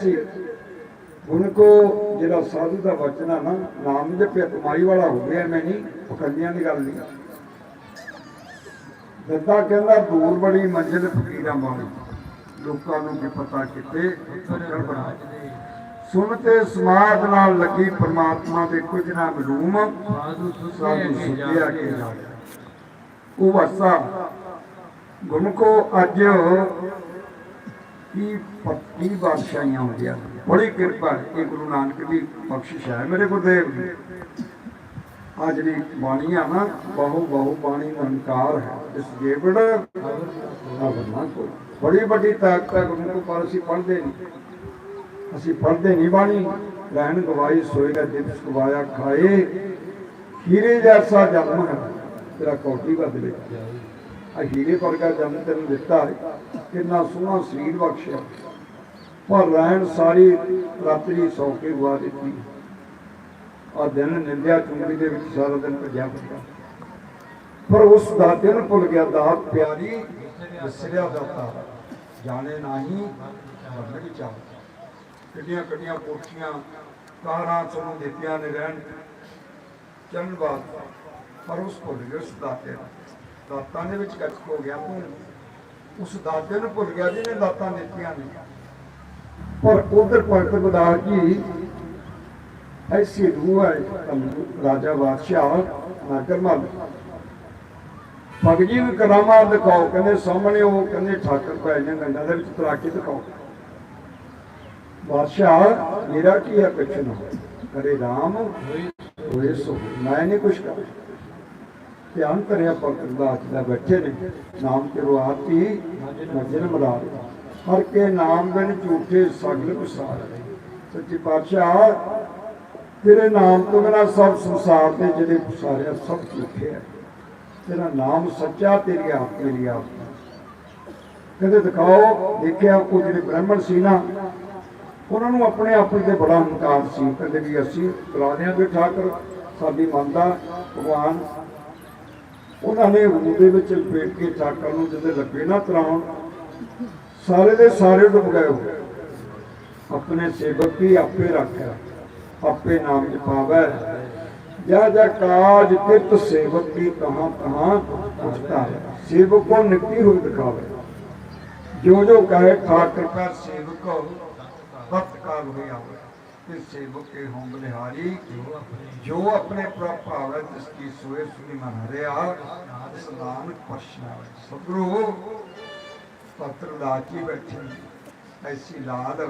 ਸੀ। ਉनको ਜਿਹੜਾ ਸਾਧੂ ਦਾ ਵਚਨ ਆ ਨਾ ਨਾਮ ਜਪਿਆ ਕਮਾਈ ਵਾਲਾ ਹੋ ਗਿਆ ਮੈਂ ਨਹੀਂ ਪਖੰਡੀਆਂ ਦੀ ਗੱਲ ਨਹੀਂ। ਦੱਦਾ ਕਹਿੰਦਾ ਦੂਰ ਬੜੀ ਮੰਜ਼ਿਲ ਫਕੀਰਾਂ ਵਾਲੀ। ਲੋਕਾਂ ਨੂੰ ਕੀ ਪਤਾ ਕਿਤੇ ਫਕਰ ਬਣਾ ਸੁਣ ਤੇ ਸਮਾਦ ਨਾਲ ਲੱਗੀ ਪ੍ਰਮਾਤਮਾ ਦੇ ਕੁਝ ਨਾ ਮਲੂਮ ਸਾਧੂ ਸਾਧੂ ਸੁਧਿਆ ਕੇ ਕੇ ਜਾ ਉਹ ਵਸਾ ਗੁਰਮੁਖੋ ਅੱਜ ਕੀ ਪੱਕੀ ਬਾਦਸ਼ਾਹੀਆਂ ਹੁੰਦੀਆਂ? ਬੜੀ ਕਿਰਪਾ, ਇਹ ਗੁਰੂ ਨਾਨਕ ਦੀ ਬਖਸ਼ਿਸ਼ ਹੈ। ਮੇਰੇ ਗੁਰਦੇਵ ਦੀ ਆ ਜਿਹੜੀ ਬਾਣੀ ਆ ਨਾ, ਬਹੁ ਬਹੁ ਬਾਣੀ ਅਨਕਾਰ ਹੈ। ਇਸ ਜੇਵੜ ਨਾ ਕੋਈ। ਬੜੀ ਵੱਡੀ ਤਾਕਤ ਹੈ ਗੁਰੂ ਪਰ ਅਸੀਂ ਪੜ੍ਹਦੇ ਨਹੀਂ। ਅਸੀਂ ਪੜ੍ਹਦੇ ਨਹੀਂ ਬਾਣੀ। ਲੈਣ ਗਵਾਈ ਸੋਏਗਾ ਜਿਸ ਗਵਾਇਆ ਖਾਏ। ਹੀਰੇ ਜੈਸਾ ਜਨਮ ਹੈ। ਤੇਰਾ ਕੋਟੀ ਬਦਲੇ ਹੀਰੇ ਵਰਗਾ ਜਨਮ ਤੈਨੂੰ ਦਿੱਤਾ ਹੈ। ਕਿੰਨਾ ਸੋਹਣਾ ਸਰੀਰ ਬਖਸ਼ਿਆ। ਪਰ ਰਹਿਣ ਸਾਰੀ ਰਾਤਰੀ ਸੌ ਕੇ ਗਵਾ ਦਿੱਤੀ। ਆ ਦਿਨ ਨਿੰਦਿਆ ਚੁੰਗੀ ਦੇ ਵਿੱਚ ਸਾਰਾ ਦਿਨ ਭੱਜਿਆ ਫਿਰਦਾ। ਪਰ ਉਸ ਦਾ ਦਿਨ ਭੁੱਲ ਗਿਆ ਦਾ ਪਿਆਰੀ, ਵਿਸਰਿਆ ਦਾਤਾ ਜਾਣੇ ਨਹੀਂ, ਮਰਨੇ ਚਾਹ। ਕਿੱਡੀਆਂ ਕਿੱਡੀਆਂ ਕੋਠੀਆਂ ਕਾਰਾਂ ਸਾਨੂੰ ਦਿੱਤੀਆਂ ਨੇ ਰਹਿਣ। ਚੰਨ ਬਾਤ, ਪਰ ਉਸ ਭੁੱਲ ਗਿਆ ਉਸ ਦਾਤੇ ਨੂੰ। ਦਾਤਾਂ ਦੇ ਵਿੱਚ ਕੱਚ ਹੋ ਗਿਆ ਤੂੰ ਉਸ ਦਾਤੇ ਨੂੰ ਭੁੱਲ ਗਿਆ ਜਿਹਨੇ ਦਾਤਾਂ ਦਿੱਤੀਆਂ ਨੇ। ਪਰ ਉਧਰ ਭਗਤ ਗੁਦਾਰ ਜੀ, ਐਸੀ ਰੂਹ ਹੈ ਰਾਜਾ ਬਾਦਸ਼ਾਹ ਨਾਗਰਮਲ ਭਗਜੀ ਨੂੰ ਕਰਾਮਾ ਦਿਖਾਓ, ਕਹਿੰਦੇ ਸਾਹਮਣੇ ਉਹ ਕਹਿੰਦੇ ਠਾਕਰ ਪੈ ਜਾਂ ਗੰਡਾ ਦੇ ਵਿੱਚ ਤਰਾਕੀ ਦਿਖਾਓ। ਬਾਦਸ਼ਾਹ, ਮੇਰਾ ਕੀ ਹੈ ਕੁਛ ਨਾ ਕਰੇ ਰਾਮ, ਹੋਏ ਸੋ ਮੈਂ ਨਹੀਂ ਕੁਛ ਕਰ ਧਿਆਨ ਕਰਿਆ ਭਗਤ ਦਾਸ ਦਾ ਬੈਠੇ ਨੇ, ਨਾਮ ਕਰੋ ਮਜਨ ਮਰਾਰ ਹਰ ਕੇ ਨਾਮ ਬਿਨ ਝੂਠੇ ਸਗਲ ਵਿਸਾਰ ਸੱਚੀ ਪਾਤਸ਼ਾਹ, ਤੇਰੇ ਨਾਮ ਤੋਂ ਬਿਨਾ ਸਭ ਸੰਸਾਰ ਦੇ ਜਿਹੜੇ ਸਾਰੇ ਸਭ ਝੂਠੇ ਹੈ ਤੇਰਾ ਨਾਮ ਸੱਚਾ, ਤੇਰੀ ਆਪ ਮੇਰੀ ਆਪ ਕਹਿੰਦੇ ਦਿਖਾਓ, ਦੇਖਿਆ ਉਹ ਜਿਹੜੇ ਬ੍ਰਾਹਮਣ ਸੀ ਨਾ, ਉਹਨਾਂ ਨੂੰ ਆਪਣੇ ਆਪ ਤੇ ਬੜਾ ਹੰਕਾਰ ਸੀ। ਕਹਿੰਦੇ ਵੀ ਅਸੀਂ ਪੁਰਾਣਿਆਂ ਦੇ ਠਾਕਰ, ਸਾਡੀ ਮੰਨਦਾ ਭਗਵਾਨ ਉਹਨਾਂ ਨੇ ਉਹਦੇ ਵਿੱਚ ਲਪੇਟ ਕੇ ਠਾਕਰ ਨੂੰ ਜਦੋਂ ਲੱਗੇ ਨਾ ਤਰਾਉਣ, ਸਾਰੇ ਦੇ ਸਾਰੇ ਡੁੱਬ ਗਏ ਉਹ। ਆਪਣੇ ਸੇਵਕ ਹੀ ਆਪੇ ਰੱਖਿਆ, ਆਪੇ ਨਾਮ ਜਪਾਵੈ। ਜਾ ਜਾ ਕਾਜ ਕਿਤ ਸੇਵਕ ਕੀ ਕਹਾਂ ਕਹਾਂ ਪੁੱਛਤਾ ਹੈ। ਸੇਵਕ ਕੋ ਨਿਕਟੀ ਹੋਈ ਦਿਖਾਵੇ। ਜੋ ਜੋ ਕਹੇ, ਠਾਕਰ ਕਾ ਸੇਵਕ ਵਕਤ ਕਾਲ ਹੋਇਆ ਤੇ ਸੇਵਕ ਹੋਂ ਬਲਿਹਾਰੀ ਜੋ ਆਪਣੇ ਪ੍ਰਭਾਵ ਹੈ ਕੀ ਸੋਏ ਸੁਨੀ ਮਨ ਹਰਿਆ ਸਦਾਨ ਪਰਸ਼ਨਾ ਸਤਿਗੁਰੂ, ਪਤਰ ਲਾਚੀ ਬੈਠੇ ਐਸੀ ਲਾਲ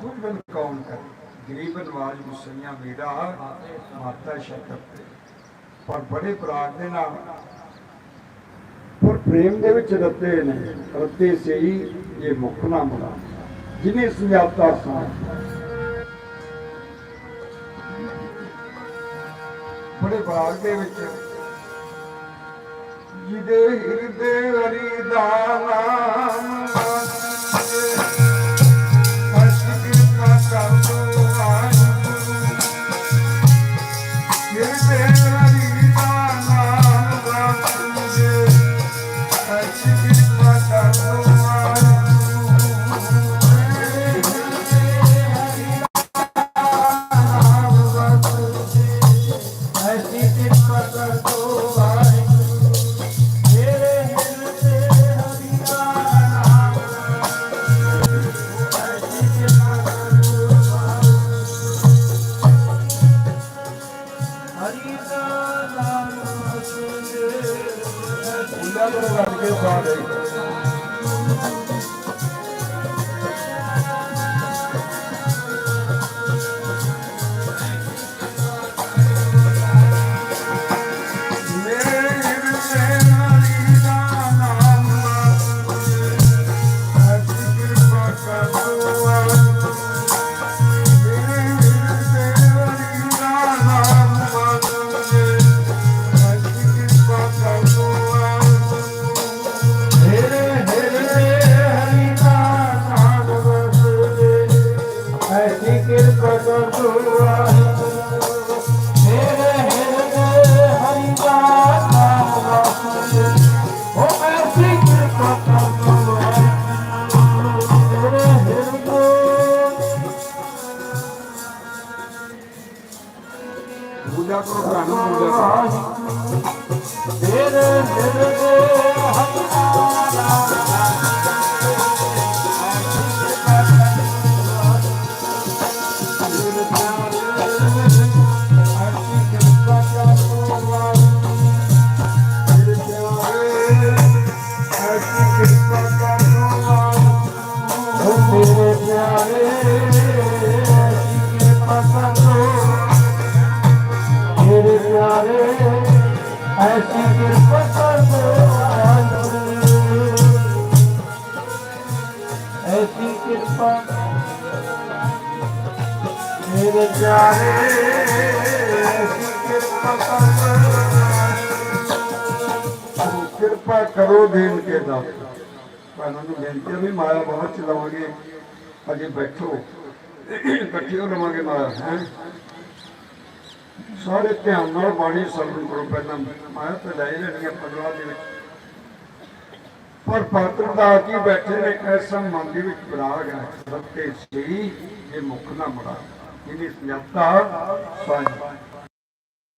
ਤੁਮ ਬਿਨ ਕੌਣ ਕਰ? ਗਰੀਬ ਨਵਾਜ ਮੁਸਲੀਆਂ ਮੇਰਾ, ਮਾਤਾ ਸ਼ਕਰ ਪਰ ਬੜੇ ਪ੍ਰਾਗ ਦੇ ਨਾਲ, ਪਰ ਪ੍ਰੇਮ ਦੇ ਵਿੱਚ ਰੱਤੇ ਨੇ। ਰੱਤੇ ਸਹੀ ਹੀ ਇਹ ਮੁਖ ਨਾ ਮੁਲਾ। ਜਿਨੇ ਸਮਝਾਤਾ ਸਾਂ ਬੜੇ ਬਾਗ ਦੇ ਵਿੱਚ। ਜਿਹਦੇ ਹਿਰਦੇ ਹਰੀ ਦਾ ਉਹਨਾਂ ਨੂੰ ਰੱਖ ਕੇ ਪਾ ਐਸੀ ਕਿਰਪਾ ਕਰ ਐਸੀ ਕਿਰਪਾ ਕਰ ਐਸੀ ਕਿਰਪਾ ਮੇਰੇ ਪਿਆਰੇ ਐਸੀ ਕਿਰਪਾ ਕਰ ਕਿਰਪਾ ਕਰੋ ਦੇਣ ਕੇ ਦਾ ਭਾਨਾਂ ਬੇਨਤੀ ਵੀ ਮਾਇਆ ਬਹੁਤ ਚਲਾਵਾਂਗੇ ਅਜੇ ਬੈਠੋ ਇਕੱਠੇ ਹੋ ਲਵਾਂਗੇ ਮਾਇਆ ਹੈ ਸਾਰੇ ਧਿਆਨ ਨਾਲ ਬਾਣੀ ਸਰਵਣ ਕਰੋ ਪਹਿਲਾਂ। ਮੈਂ ਤੇ ਲੈ ਲੈਣੀ ਆਪਾਂ ਦੁਆ ਦੇ ਵਿੱਚ ਪਰ ਪਾਤਰ ਦਾ ਕੀ ਬੈਠੇ ਨੇ, ਐਸਾ ਮਨ ਦੇ ਵਿੱਚ ਬਰਾਗ ਹੈ। ਸੱਤੇ ਸੀ, ਇਹ ਮੁਖ ਨਾ ਮਰਾ ਇਹਨੇ ਸਮਝਤਾ ਸਾਜ